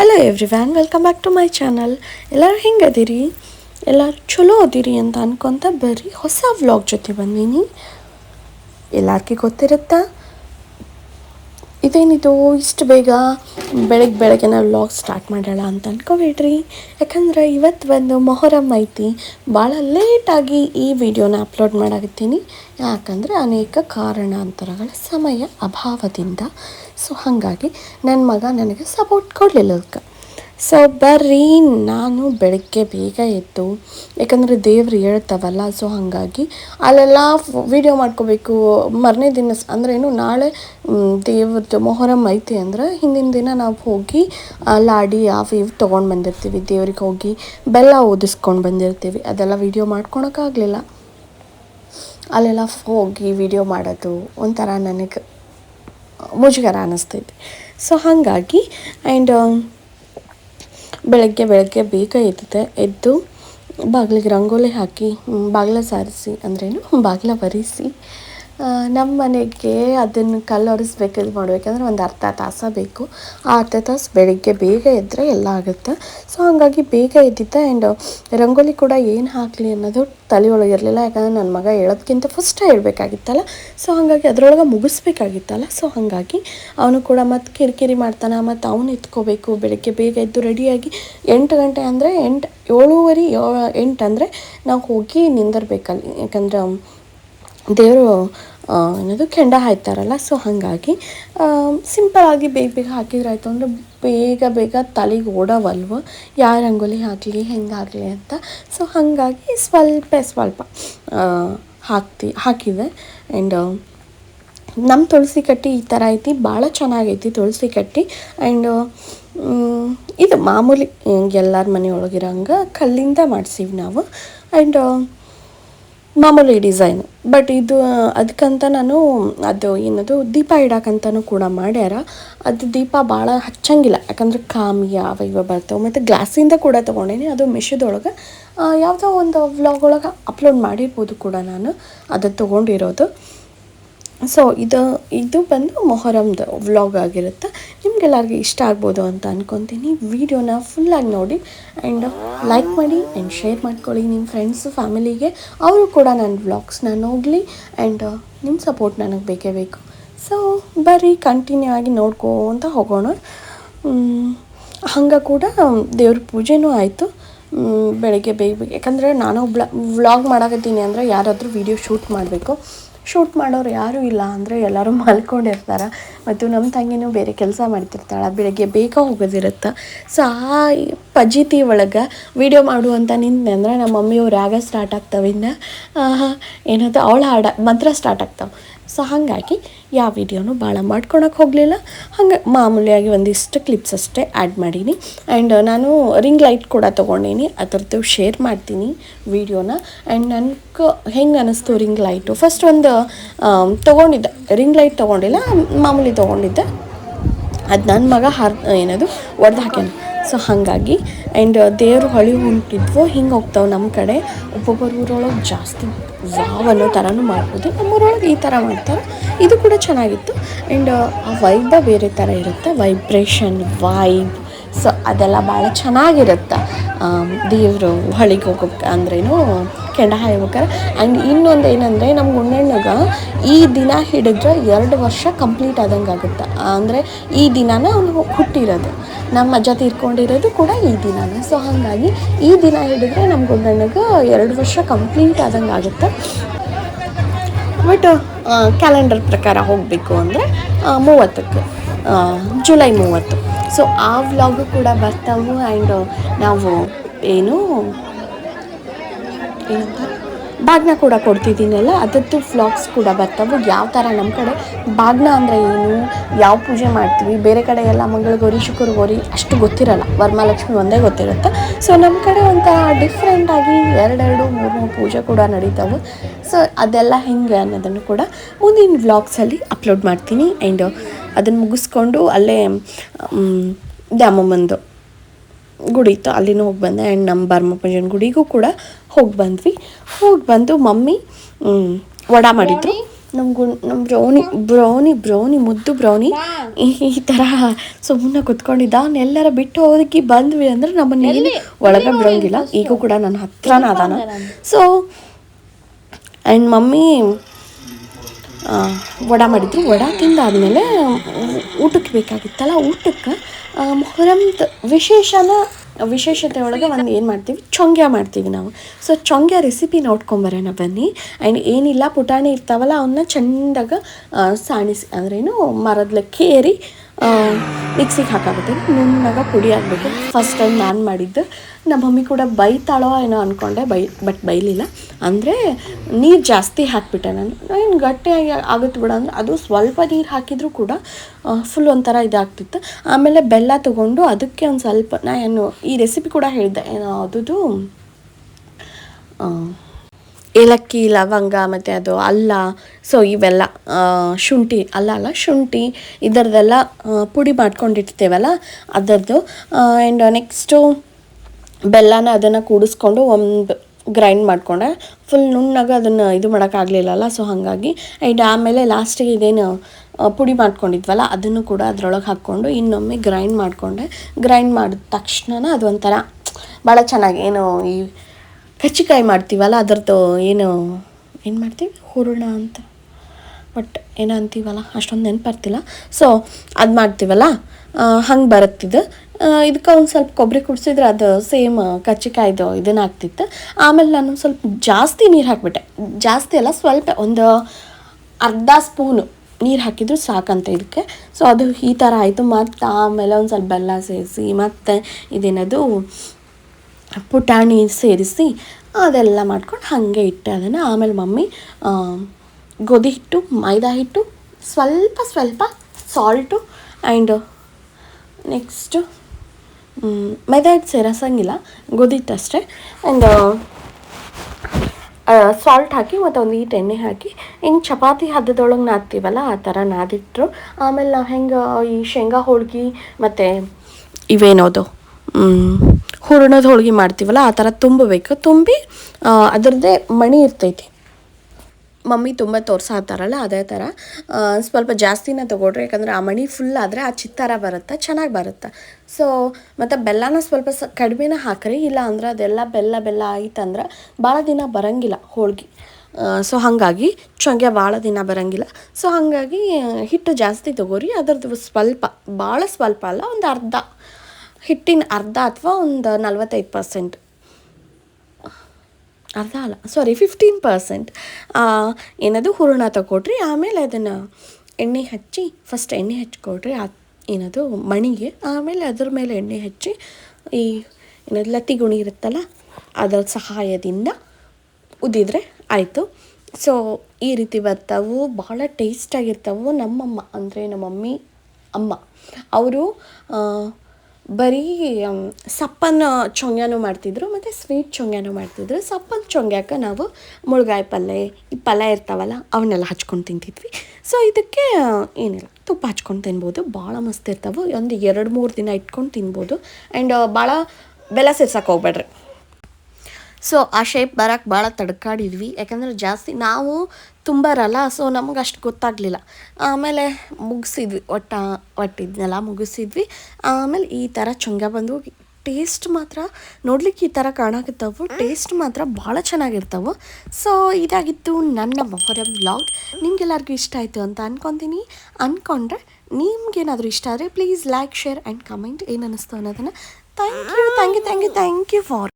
Hello everyone welcome back to my channel ಎಲ್ಲರೂ ಹೆಂಗದಿರಿ? ಎಲ್ಲರೂ ಚಲೋ ಅದಿರಿ ಅಂತ ಅನ್ಕೊತ ಬರ್ರಿ, ಹೊಸ ವ್ಲಾಗ್ ಜೊತೆ ಬಂದೀನಿ. ಎಲ್ಲರಿಗೆ ಗೊತ್ತಿರುತ್ತಾ? ಇದೇನಿದು? ಇಷ್ಟು ಬೇಗ ಬೆಳಗ್ಗೆ ಬೆಳಗ್ಗೆ ನಾವು ವ್ಲಾಗ್ ಸ್ಟಾರ್ಟ್ ಮಾಡೋಣ ಅಂತ ಅನ್ಕೋಬೇಡ್ರಿ. ಯಾಕಂದ್ರೆ ಇವತ್ತು ಒಂದು ಮೊಹರಂ ಐತಿ. ಭಾಳ ಲೇಟಾಗಿ ಈ ವಿಡಿಯೋನ ಅಪ್ಲೋಡ್ ಮಾಡಾಕತ್ತೀನಿ. ಯಾಕಂದರೆ ಅನೇಕ ಕಾರಣಾಂತರಗಳ ಸಮಯ ಅಭಾವದಿಂದ ಸೊ ಹಾಗಾಗಿ ನನ್ನ ಮಗ ನನಗೆ ಸಪೋರ್ಟ್ ಕೊಡಲಿಲ್ಲ ಅದಕ್ಕೆ ಸೊ ಬರ್ರಿ, ನಾನು ಬೆಳಗ್ಗೆ ಬೇಗ ಎದ್ದು, ಯಾಕಂದರೆ ದೇವ್ರು ಹೇಳ್ತಾವಲ್ಲ ಸೊ ಹಾಗಾಗಿ ಅಲ್ಲೆಲ್ಲ ವಿಡಿಯೋ ಮಾಡ್ಕೋಬೇಕು. ಮರನೇ ದಿನ ಸ್- ಅಂದ್ರೆ ಏನು, ನಾಳೆ ದೇವ್ರದ್ದು ಮೊಹರಂ ಐತಿ ಅಂದ್ರೆ ಹಿಂದಿನ ದಿನ ನಾವು ಹೋಗಿ ಲಾಡಿ ಆ ಇವು ತೊಗೊಂಡು ಬಂದಿರ್ತೀವಿ. ದೇವ್ರಿಗೆ ಹೋಗಿ ಬೆಲ್ಲ ಓದಿಸ್ಕೊಂಡು ಬಂದಿರ್ತೀವಿ. ಅದೆಲ್ಲ ವಿಡಿಯೋ ಮಾಡ್ಕೊಳಕ್ಕಾಗಲಿಲ್ಲ ಅಲ್ಲೆಲ್ಲ ಹೋಗಿ ವಿಡಿಯೋ ಮಾಡೋದು ಒಂಥರ ನನಗೆ ಮುಜುಗರ ಅನ್ನಿಸ್ತೈತಿ ಸೊ ಹಾಗಾಗಿ ಆ್ಯಂಡ್ ಬೆಳಗ್ಗೆ ಬೆಳಗ್ಗೆ ಬೇಗ ಎದ್ದಿದೆ. ಎದ್ದು ಬಾಗಿಲಿಗೆ ರಂಗೋಲಿ ಹಾಕಿ ಬಾಗಿಲ ಸಾರಿಸಿ ಅಂದ್ರೇನು, ಬಾಗಿಲ ಒರೆಸಿ ನಮ್ಮ ಮನೆಗೆ ಅದನ್ನು ಕಲ್ಲೊರೆಸ್ಬೇಕು ಇದು ಮಾಡಬೇಕಂದ್ರೆ ಒಂದು ಅರ್ಧ ತಾಸ ಬೇಕು. ಆ ಅರ್ಧ ತಾಸು ಬೆಳಗ್ಗೆ ಬೇಗ ಎದ್ದರೆ ಎಲ್ಲ ಆಗುತ್ತೆ. ಸೊ ಹಾಗಾಗಿ ಬೇಗ ಎದ್ದಿದ್ದೆ ಆ್ಯಂಡ್ ರಂಗೋಲಿ ಕೂಡ ಏನು ಹಾಕಲಿ ಅನ್ನೋದು ತಲೆಯೊಳಗೆ ಇರಲಿಲ್ಲ. ಯಾಕಂದ್ರೆ ನನ್ನ ಮಗ ಹೇಳೋದಕ್ಕಿಂತ ಫಸ್ಟ್ ಹೇಳ್ಬೇಕಾಗಿತ್ತಲ್ಲ. ಸೊ ಹಾಗಾಗಿ ಅದರೊಳಗೆ ಮುಗಿಸ್ಬೇಕಾಗಿತ್ತಲ್ಲ. ಸೊ ಹಾಗಾಗಿ ಅವನು ಕೂಡ ಮತ್ತೆ ಕಿರಿಕಿರಿ ಮಾಡ್ತಾನೆ, ಮತ್ತು ಅವನು ಎತ್ಕೋಬೇಕು. ಬೆಳಗ್ಗೆ ಬೇಗ ಎದ್ದು ರೆಡಿಯಾಗಿ ಎಂಟು ಗಂಟೆ ಅಂದರೆ ಎಂಟು, ಏಳುವರೆ, ಏಳು, ಎಂಟು ಅಂದರೆ ನಾವು ಹೋಗಿ ನಿಂದಿರ್ಬೇಕಲ್ಲಿ. ಯಾಕಂದ್ರೆ ದೇವರು ಏನದು, ಕೆಂಡ ಹಾಯ್ತಾರಲ್ಲ ಸೊ ಹಾಗಾಗಿ ಸಿಂಪಲಾಗಿ ಬೇಗ ಬೇಗ ಹಾಕಿದ್ರಾಯ್ತು ಅಂದರೆ ಬೇಗ ಬೇಗ ತಲೆಗೆ ಓಡವಲ್ವ ಯಾವ ರಂಗೋಲಿ ಹಾಕಲಿ, ಹೆಂಗೆ ಅಂತ. ಸೊ ಹಾಗಾಗಿ ಸ್ವಲ್ಪ ಸ್ವಲ್ಪ ಹಾಕ್ತಿ, ಹಾಕಿದೆ. ಆ್ಯಂಡ್ ನಮ್ಮ ತುಳಸಿ ಕಟ್ಟಿ ಈ ಥರ ಐತಿ ಭಾಳ ಚೆನ್ನಾಗೈತಿ ತುಳಸಿ ಕಟ್ಟಿ. ಆ್ಯಂಡ್ ಇದು ಮಾಮೂಲಿ ಎಲ್ಲರ ಮನೆಯೊಳಗಿರಂಗೆ ಕಲ್ಲಿಂದ ಮಾಡ್ಸೀವಿ ನಾವು. ಆ್ಯಂಡ್ ಮಾಮೂಲಿ ಡಿಸೈನ್ ಬಟ್ ಇದು ಅದಕ್ಕಂತ ನಾನು ಅದು ಏನದು, ದೀಪ ಇಡಕ್ಕಂತನೂ ಕೂಡ ಮಾಡ್ಯಾರ. ಅದು ದೀಪ ಭಾಳ ಹಚ್ಚಂಗಿಲ್ಲ. ಯಾಕಂದ್ರೆ ಕಾಮಿಯ ಅವ ಇವ ಬರ್ತಾವೆ ಮತ್ತು ಗ್ಲಾಸಿಂದ ಕೂಡ ತೊಗೊಂಡೇನಿ. ಅದು ಮಿಶೋದೊಳಗೆ ಯಾವುದೋ ಒಂದು ವ್ಲಾಗ್ ಒಳಗೆ ಅಪ್ಲೋಡ್ ಮಾಡಿರ್ಬೋದು ಕೂಡ ನಾನು. ಅದು ತೊಗೊಂಡಿರೋದು. ಸೊ ಇದು ಇದು ಬಂದು ಮೊಹರಮ್ದು ವ್ಲಾಗ್ ಆಗಿರುತ್ತೆ. ನಿಮ್ಗೆಲ್ಲರಿಗೂ ಇಷ್ಟ ಆಗ್ಬೋದು ಅಂತ ಅನ್ಕೊತೀನಿ. ವಿಡಿಯೋನ ಫುಲ್ಲಾಗಿ ನೋಡಿ ಆ್ಯಂಡ್ ಲೈಕ್ ಮಾಡಿ ಆ್ಯಂಡ್ ಶೇರ್ ಮಾಡ್ಕೊಳ್ಳಿ ನಿಮ್ಮ ಫ್ರೆಂಡ್ಸು ಫ್ಯಾಮಿಲಿಗೆ ಅವರು ಕೂಡ ನನ್ನ ವ್ಲಾಗ್ಸ್ನ ನೋಡಲಿ ಆ್ಯಂಡ್ ನಿಮ್ಮ ಸಪೋರ್ಟ್ ನನಗೆ ಬೇಕೇ ಬೇಕು. ಸೊ ಬರ್ರಿ ಕಂಟಿನ್ಯೂ ಆಗಿ ನೋಡ್ಕೋತ ಹೋಗೋಣ. ಹಂಗೆ ಕೂಡ ದೇವ್ರ ಪೂಜೆನೂ ಆಯಿತು. ಬೆಳಗ್ಗೆ ಬೇಗ ಬೇಗ. ಯಾಕಂದರೆ ನಾನು ಬ್ಲ ವ್ಲಾಗ್ ಮಾಡಕತ್ತೀನಿ ಅಂದರೆ ಯಾರಾದರೂ ವಿಡಿಯೋ ಶೂಟ್ ಮಾಡಬೇಕು. ಶೂಟ್ ಮಾಡೋರು ಯಾರೂ ಇಲ್ಲ ಅಂದರೆ ಎಲ್ಲರೂ ಮಲ್ಕೊಂಡಿರ್ತಾರೆ. ಮತ್ತು ನಮ್ಮ ತಂಗಿನೂ ಬೇರೆ ಕೆಲಸ ಮಾಡ್ತಿರ್ತಾಳೆ. ಬೆಳಗ್ಗೆ ಬೇಗ ಹೋಗೋದಿರುತ್ತೆ. ಸೊ ಆ ಪಜಿತಿ ಒಳಗೆ ವಿಡಿಯೋ ಮಾಡು ಅಂತ ನಿಂತೆ ಅಂದರೆ ನಮ್ಮ ಮಮ್ಮಿಯವ್ರು ಯಾಗ ಸ್ಟಾರ್ಟ್ ಆಗ್ತವೆ ಇನ್ನು. ಏನಂತ ಅವಳ ಹಾಡ, ಮಂತ್ರ ಸ್ಟಾರ್ಟ್ ಆಗ್ತಾವೆ. ಸೊ ಹಾಗಾಗಿ ಯಾವ ವಿಡಿಯೋನು ಭಾಳ ಮಾಡ್ಕೊಳಕ್ಕೆ ಹೋಗಲಿಲ್ಲ. ಹಂಗೆ ಮಾಮೂಲಿಯಾಗಿ ಒಂದಿಷ್ಟು ಕ್ಲಿಪ್ಸ್ ಅಷ್ಟೇ ಆ್ಯಡ್ ಮಾಡೀನಿ. ಆ್ಯಂಡ್ ನಾನು ರಿಂಗ್ ಲೈಟ್ ಕೂಡ ತೊಗೊಂಡೀನಿ. ಅದರದ್ದು ಶೇರ್ ಮಾಡ್ತೀನಿ ವಿಡಿಯೋನ. ಆ್ಯಂಡ್ ನನಗೆ ಹೆಂಗೆ ಅನ್ನಿಸ್ತು ರಿಂಗ್ ಲೈಟು ಫಸ್ಟ್ ಒಂದು ತೊಗೊಂಡಿದ್ದೆ. ರಿಂಗ್ ಲೈಟ್ ತೊಗೊಂಡಿಲ್ಲ, ಮಾಮೂಲಿ ತೊಗೊಂಡಿದ್ದೆ. ಅದು ನನ್ನ ಮಗ ಹಾರ್, ಏನದು, ಒಡೆದು ಹಾಕ್ಯಾನ. ಸೊ ಹಾಗಾಗಿ ಆ್ಯಂಡ್ ದೇವರು ಹೊಳಿ ಹೊಂಟಿದ್ವು ಹಿಂಗೆ ಹೋಗ್ತಾವೆ ನಮ್ಮ ಕಡೆ. ಒಬ್ಬೊಬ್ಬರು ಊರೊಳಗೆ ಜಾಸ್ತಿ ವಾವ್ ಅನ್ನೋ ಥರನೂ ಮಾಡ್ಬೋದು ನಮ್ಮೂರೊಳಗೆ ಈ ಥರ ಮಾಡ್ತಾರೆ. ಇದು ಕೂಡ ಚೆನ್ನಾಗಿತ್ತು. ಆ್ಯಂಡ್ ಆ ವೈಬ ಬೇರೆ ಥರ ಇರುತ್ತೆ. ವೈಬ್ರೇಷನ್ ವೈಬ್ ಸೊ ಅದೆಲ್ಲ ಭಾಳ ಚೆನ್ನಾಗಿರುತ್ತೆ. ದೇವರು ಹೊಳಿಗೆ ಹೋಗೋಕೆ ಅಂದ್ರೇನು ಕೆಂಡ ಹಾಯ್ಬೇಕಾರೆ ಆ್ಯಂಡ್ ಇನ್ನೊಂದು ಏನಂದರೆ ನಮ್ಮ ಗುಂಡಣ್ಣಗೆ ಈ ದಿನ ಹಿಡಿದ್ರೆ ಎರಡು ವರ್ಷ ಕಂಪ್ಲೀಟ್ ಆದಂಗೆ ಆಗುತ್ತೆ. ಅಂದರೆ ಈ ದಿನಾನ ಅವನು ಹುಟ್ಟಿರೋದು. ನಮ್ಮ ಅಜ್ಜ ತೀರ್ಕೊಂಡಿರೋದು ಕೂಡ ಈ ದಿನಾನ. ಸೊ ಹಾಗಾಗಿ ಈ ದಿನ ಹಿಡಿದ್ರೆ ನಮ್ಮ ಗುಂಡಣ್ಣಗೆ ಎರಡು ವರ್ಷ ಕಂಪ್ಲೀಟ್ ಆದಂಗೆ ಆಗುತ್ತೆ. ಬಟ್ ಕ್ಯಾಲೆಂಡರ್ ಪ್ರಕಾರ ಹೋಗಬೇಕು ಅಂದರೆ ಮೂವತ್ತಕ್ಕೆ ಜುಲೈ ಮೂವತ್ತು. ಸೊ ಆ ವ್ಲಾಗು ಕೂಡ ಬರ್ತಾವು ಆ್ಯಂಡ್ ನಾವು ಏನು ಬಾಗ್ನ ಕೂಡ ಕೊಡ್ತಿದ್ದೀನಲ್ಲ ಅದರದ್ದು ವ್ಲಾಗ್ಸ್ ಕೂಡ ಬರ್ತಾವೆ. ಯಾವ ಥರ ನಮ್ಮ ಕಡೆ? ಬಾಗ್ನ ಅಂದರೆ ಏನು? ಯಾವ ಪೂಜೆ ಮಾಡ್ತೀವಿ? ಬೇರೆ ಕಡೆ ಎಲ್ಲ ಮಂಗಳಗೌರಿ, ಶುಕ್ರಗೌರಿ, ಅಷ್ಟು ಗೊತ್ತಿರಲ್ಲ. ವರಮಹಾಲಕ್ಷ್ಮಿ ಒಂದೇ ಗೊತ್ತಿರುತ್ತೆ. ಸೊ ನಮ್ಮ ಕಡೆ ಒಂಥರ ಡಿಫ್ರೆಂಟಾಗಿ ಎರಡೆರಡು ಮೂರು ಮೂರು ಪೂಜೆ ಕೂಡ ನಡೀತಾವೆ. ಸೊ ಅದೆಲ್ಲ ಹೆಂಗೆ ಅನ್ನೋದನ್ನು ಕೂಡ ಮುಂದಿನ ವ್ಲಾಗ್ಸಲ್ಲಿ ಅಪ್ಲೋಡ್ ಮಾಡ್ತೀನಿ. ಆ್ಯಂಡ್ ಅದನ್ನು ಮುಗಿಸ್ಕೊಂಡು ಅಲ್ಲೇ ದ್ಯಾಮಮ್ಮಂದು ಗುಡಿ ಇತ್ತು ಅಲ್ಲಿನೂ ಹೋಗಿ ಬಂದೆ. ಆ್ಯಂಡ್ ನಮ್ಮ ಬರ್ಮಪ್ಪಂಜನ ಗುಡಿಗೂ ಕೂಡ ಹೋಗಿ ಬಂದ್ವಿ. ಹೋಗಿ ಬಂದು ಮಮ್ಮಿ ವಡ ಮಾಡಿದ್ರು. ನಮ್ಮ ಗು ನಮ್ಮ ಬ್ರೌನಿ ಬ್ರೌನಿ ಬ್ರೌನಿ ಮುದ್ದು ಬ್ರೌನಿ ಈ ಥರ ಸುಮ್ಮನೆ ಕುತ್ಕೊಂಡಿದ್ದ ಅವನ್ನೆಲ್ಲರ ಬಿಟ್ಟು ಹೋಗಿ ಬಂದ್ವಿ ಅಂದ್ರೆ ನಮ್ಮನ್ನ ಎಲ್ಲಿ? ಒಳಗೆ ಬಿಡೋಂಗಿಲ್ಲ. ಈಗೂ ಕೂಡ ನನ್ನ ಹತ್ರನ ಅದಾನ. ಸೊ ಆ್ಯಂಡ್ ಮಮ್ಮಿ ವಡ ಮಾಡಿದ್ರು. ವಡ ತಿಂದಾದಮೇಲೆ ಊಟಕ್ಕೆ ಬೇಕಾಗಿತ್ತಲ್ಲ, ಊಟಕ್ಕೆ ಮೊಹರಂದು ವಿಶೇಷನ ವಿಶೇಷತೆ ಒಳಗೆ ಒಂದು ಏನು ಮಾಡ್ತೀವಿ ಚೊಂಗ್ಯ ಮಾಡ್ತೀವಿ ನಾವು. ಸೊ ಚೊಂಗ್ಯ ರೆಸಿಪಿ ನೋಡ್ಕೊಂಬರೋಣ ಬನ್ನಿ. ಆ್ಯಂಡ್ ಏನಿಲ್ಲ, ಪುಟಾಣಿ ಇರ್ತಾವಲ್ಲ ಅವನ್ನ ಚೆಂದಾಗ ಸಾಣಿಸಿ ಅಂದ್ರೇನು ಮರದಲ್ಲಿ ಕೇರಿ ಮಿಕ್ಸಿಗೆ ಹಾಕಾಗುತ್ತೆ. ನುಣ್ಣಾಗ ಪುಡಿ ಆಗಬೇಕು ಫಸ್ಟ್ ಟೈಮ್ ನಾನು ಮಾಡಿದ್ದು. ನಮ್ಮ ಮಮ್ಮಿ ಕೂಡ ಬೈತಾಳೋ ಏನೋ ಅಂದ್ಕೊಂಡೆ ಬೈ ಬಟ್ ಬೈಲಿಲ್ಲ. ಅಂದರೆ ನೀರು ಜಾಸ್ತಿ ಹಾಕಿಬಿಟ್ಟೆ ನಾನು. ಏನು ಗಟ್ಟಿಯಾಗಿ ಆಗುತ್ತೆ ಬಿಡ ಅಂದ್ರೆ ಅದು ಸ್ವಲ್ಪ ನೀರು ಹಾಕಿದರೂ ಕೂಡ ಫುಲ್ ಒಂಥರ ಇದಾಗ್ತಿತ್ತು. ಆಮೇಲೆ ಬೆಲ್ಲ ತೊಗೊಂಡು ಅದಕ್ಕೆ ಒಂದು ಸ್ವಲ್ಪ, ನಾ ಏನು ಈ ರೆಸಿಪಿ ಕೂಡ ಹೇಳಿದೆ. ಏನೋ ಅದು ಏಲಕ್ಕಿ ಲವಂಗ ಮತ್ತು ಅದು ಅಲ್ಲ ಸೊ ಇವೆಲ್ಲ ಶುಂಠಿ ಅಲ್ಲ ಅಲ್ಲ ಶುಂಠಿ ಇದರದೆಲ್ಲ ಆ, ಪುಡಿ ಮಾಡ್ಕೊಂಡಿರ್ತೀವಲ್ಲ ಅದರದ್ದು ಆ್ಯಂಡ್ ನೆಕ್ಸ್ಟು ಬೆಲ್ಲನ ಅದನ್ನು ಕೂಡಿಸ್ಕೊಂಡು ಒಂದು ಗ್ರೈಂಡ್ ಮಾಡಿಕೊಂಡೆ. ಫುಲ್ ನುಣ್ಣಗೆ ಅದನ್ನು ಇದು ಮಾಡೋಕ್ಕಾಗಲಿಲ್ಲಲ್ಲ ಸೊ ಹಾಗಾಗಿ ಆ್ಯಂಡ್ ಆಮೇಲೆ ಲಾಸ್ಟಿಗೆ ಇದೇನು ಪುಡಿ ಮಾಡ್ಕೊಂಡಿದ್ವಲ್ಲ ಅದನ್ನು ಕೂಡ ಅದರೊಳಗೆ ಹಾಕ್ಕೊಂಡು ಇನ್ನೊಮ್ಮೆ ಗ್ರೈಂಡ್ ಮಾಡಿಕೊಂಡೆ. ಗ್ರೈಂಡ್ ಮಾಡಿದ ತಕ್ಷಣ ಅದೊಂಥರ ಭಾಳ ಚೆನ್ನಾಗಿ ಏನು ಈ ಕಚ್ಚಿಕಾಯಿ ಮಾಡ್ತೀವಲ್ಲ, ಅದರದ್ದು ಏನು ಏನು ಮಾಡ್ತೀವಿ? ಹೂರಣ ಅಂತ. ಬಟ್ ಏನೋ ಅಂತೀವಲ್ಲ, ಅಷ್ಟೊಂದು ನೆನಪರ್ತಿಲ್ಲ ಸೊ ಅದು ಮಾಡ್ತೀವಲ್ಲ ಹಂಗೆ ಬರುತ್ತಿದ್ದು ಇದಕ್ಕೆ ಒಂದು ಸ್ವಲ್ಪ ಕೊಬ್ಬರಿ ಕುಡಿಸಿದ್ರೆ ಅದು ಸೇಮ್ ಕಚ್ಚಿಕಾಯ್ದು ಇದನ್ನ ಆಗ್ತಿತ್ತು. ಆಮೇಲೆ ನಾನು ಸ್ವಲ್ಪ ಜಾಸ್ತಿ ನೀರು ಹಾಕಿಬಿಟ್ಟೆ. ಜಾಸ್ತಿ ಅಲ್ಲ, ಸ್ವಲ್ಪ ಒಂದು ಅರ್ಧ ಸ್ಪೂನು ನೀರು ಹಾಕಿದ್ರು ಸಾಕಂತ ಇದಕ್ಕೆ. ಸೊ ಅದು ಈ ಥರ ಆಯಿತು. ಮತ್ತು ಆಮೇಲೆ ಒಂದು ಸ್ವಲ್ಪ ಬೆಲ್ಲ ಸೇರಿಸಿ, ಮತ್ತು ಇದೇನದು ಪುಟಾಣಿ ಸೇರಿಸಿ ಅದೆಲ್ಲ ಮಾಡ್ಕೊಂಡು ಹಾಗೆ ಇಟ್ಟೆ ಅದನ್ನು. ಆಮೇಲೆ ಮಮ್ಮಿ ಗೋಧಿ ಹಿಟ್ಟು, ಮೈದಾ ಹಿಟ್ಟು, ಸ್ವಲ್ಪ ಸ್ವಲ್ಪ ಸಾಲ್ಟು ಆ್ಯಂಡ್ ನೆಕ್ಸ್ಟು ಮೈದಾ ಹಿಟ್ಟು ಸೇರಿಸಂಗಿಲ್ಲ, ಗೋಧಿ ಹಿಟ್ಟು ಅಷ್ಟೇ ಆ್ಯಂಡ್ ಸಾಲ್ಟ್ ಹಾಕಿ ಮತ್ತು ಒಂದು ಈಟ್ ಎಣ್ಣೆ ಹಾಕಿ, ಹಿಂಗೆ ಚಪಾತಿ ಹದ್ದದೊಳಗೆ ನಾದ್ತೀವಲ್ಲ, ಆ ಥರ ನಾದಿಟ್ರು. ಆಮೇಲೆ ನಾವು ಹೆಂಗೆ ಈ ಶೇಂಗಾ ಹೋಳ್ಗೆ ಮತ್ತು ಇವೇನೋದು ಹೂರಣದ ಹೋಳಿಗೆ ಮಾಡ್ತೀವಲ್ಲ, ಆ ಥರ ತುಂಬಬೇಕು. ತುಂಬಿ ಅದರದ್ದೇ ಮಣಿ ಇರ್ತೈತಿ. ಮಮ್ಮಿ ತುಂಬ ತೋರ್ಸಾತಾರಲ್ಲ ಅದೇ ಥರ ಸ್ವಲ್ಪ ಜಾಸ್ತಿನ ತೊಗೊಳ್ರಿ, ಯಾಕಂದರೆ ಆ ಮಣಿ ಫುಲ್ ಆದರೆ ಆ ಚಿತ್ತಾರ ಬರುತ್ತೆ, ಚೆನ್ನಾಗಿ ಬರುತ್ತೆ. ಸೊ ಮತ್ತು ಬೆಲ್ಲನ ಸ್ವಲ್ಪ ಸ, ಕಡಿಮೆನ ಹಾಕ್ರಿ, ಇಲ್ಲ ಅಂದ್ರೆ ಅದೆಲ್ಲ ಬೆಲ್ಲ ಬೆಲ್ಲ ಆಯ್ತಂದ್ರೆ ಭಾಳ ದಿನ ಬರೋಂಗಿಲ್ಲ ಹೋಳ್ಗೆ. ಸೊ ಹಾಗಾಗಿ ಚೊಂಗೆ ಭಾಳ ದಿನ ಬರೋಂಗಿಲ್ಲ. ಸೊ ಹಾಗಾಗಿ ಹಿಟ್ಟು ಜಾಸ್ತಿ ತೊಗೋರಿ, ಅದರದ್ದು ಸ್ವಲ್ಪ ಭಾಳ ಸ್ವಲ್ಪ ಅಲ್ಲ, ಒಂದು ಅರ್ಧ. ಹಿಟ್ಟಿನ ಅರ್ಧ ಅಥವಾ ಒಂದು ನಲ್ವತ್ತೈದು ಪರ್ಸೆಂಟ್. ಅರ್ಧ ಅಲ್ಲ ಸಾರಿ ಫಿಫ್ಟೀನ್ ಪರ್ಸೆಂಟ್ ಏನದು ಹೂರಣ ತಗೊಳ್ರಿ ಆಮೇಲೆ ಅದನ್ನು ಎಣ್ಣೆ ಹಚ್ಚಿ ಫಸ್ಟ್ ಎಣ್ಣೆ ಹಚ್ಕೊಳ್ರಿ ಆ ಏನದು ಮಣಿಗೆ, ಆಮೇಲೆ ಅದ್ರ ಮೇಲೆ ಎಣ್ಣೆ ಹಚ್ಚಿ, ಈ ಏನದು ಲತ್ತಿ ಗುಣಿ ಇರುತ್ತಲ್ಲ, ಅದರ ಸಹಾಯದಿಂದ ಉದ್ದಿದ್ರೆ ಆಯಿತು. ಸೊ ಈ ರೀತಿ ಬರ್ತಾವು ಭಾಳ ಟೇಸ್ಟಾಗಿರ್ತಾವು ನಮ್ಮಮ್ಮ ಅಂದರೆ ನಮ್ಮ ಮಮ್ಮಿ, ಅಮ್ಮ. ಅವರು ಬರೀ ಸಪ್ಪನ್ನು ಚೊಂಗ್ಯಾನು ಮಾಡ್ತಿದ್ರು, ಮತ್ತು ಸ್ವೀಟ್ ಚೊಂಗ್ಯಾನು ಮಾಡ್ತಿದ್ರು. ಸಪ್ಪನ ಚೊಂಗ್ಯಾಕ ನಾವು ಮುಳುಗಾಯಿ ಪಲ್ಯ ಈ ಪಲ್ಯ ಇರ್ತಾವಲ್ಲ, ಅವನ್ನೆಲ್ಲ ಹಚ್ಕೊಂಡು ತಿಂತಿದ್ವಿ. ಸೊ ಇದಕ್ಕೆ, ಏನಿಲ್ಲ, ತುಪ್ಪ ಹಚ್ಕೊಂಡು ತಿನ್ಬೋದು. ಭಾಳ ಮಸ್ತ್ ಇರ್ತಾವೆ. ಒಂದು ಎರಡು ಮೂರು ದಿನ ಇಟ್ಕೊಂಡು ತಿನ್ಬೋದು. ಆ್ಯಂಡ್ ಭಾಳ ಬೆಲ್ಲ ಸೇರ್ಸಕ್ಕೆ ಹೋಗ್ಬೇಡ್ರಿ. ಸೊ ಆ ಶೇಪ್ ಬರೋಕ್ಕೆ ಭಾಳ ತಡ್ಕಾಡಿದ್ವಿ. ಯಾಕಂದರೆ ಜಾಸ್ತಿ ನಾವು ತುಂಬರಲ್ಲ ಸೊ ನಮ್ಗೆ ಅಷ್ಟು ಗೊತ್ತಾಗಲಿಲ್ಲ. ಆಮೇಲೆ ಮುಗಿಸಿದ್ವಿ, ಒಟ್ಟ, ಒಟ್ಟಿದ್ನೆಲ್ಲ ಮುಗಿಸಿದ್ವಿ. ಆಮೇಲೆ ಈ ಥರ ಚೊಂಗ ಬಂದು ಟೇಸ್ಟ್ ಮಾತ್ರ, ನೋಡ್ಲಿಕ್ಕೆ ಈ ಥರ ಕಾಣಕತ್ತವು. ಟೇಸ್ಟ್ ಮಾತ್ರ ಭಾಳ ಚೆನ್ನಾಗಿರ್ತವೆ. ಸೊ ಇದಾಗಿತ್ತು ನನ್ನ ಮೊಹರಂ ಬ್ಲಾಗ್ ನಿಮ್ಗೆಲ್ಲರಿಗೂ ಇಷ್ಟ ಆಯಿತು ಅಂತ ಅನ್ಕೊತೀನಿ. ಅಂದ್ಕೊಂಡ್ರೆ ನಿಮ್ಗೇನಾದರೂ ಇಷ್ಟ ಆದರೆ please like share and comment ಏನು ಅನ್ನಿಸ್ತು ಅನ್ನೋದನ್ನು. Thank you thank you thank you thank you for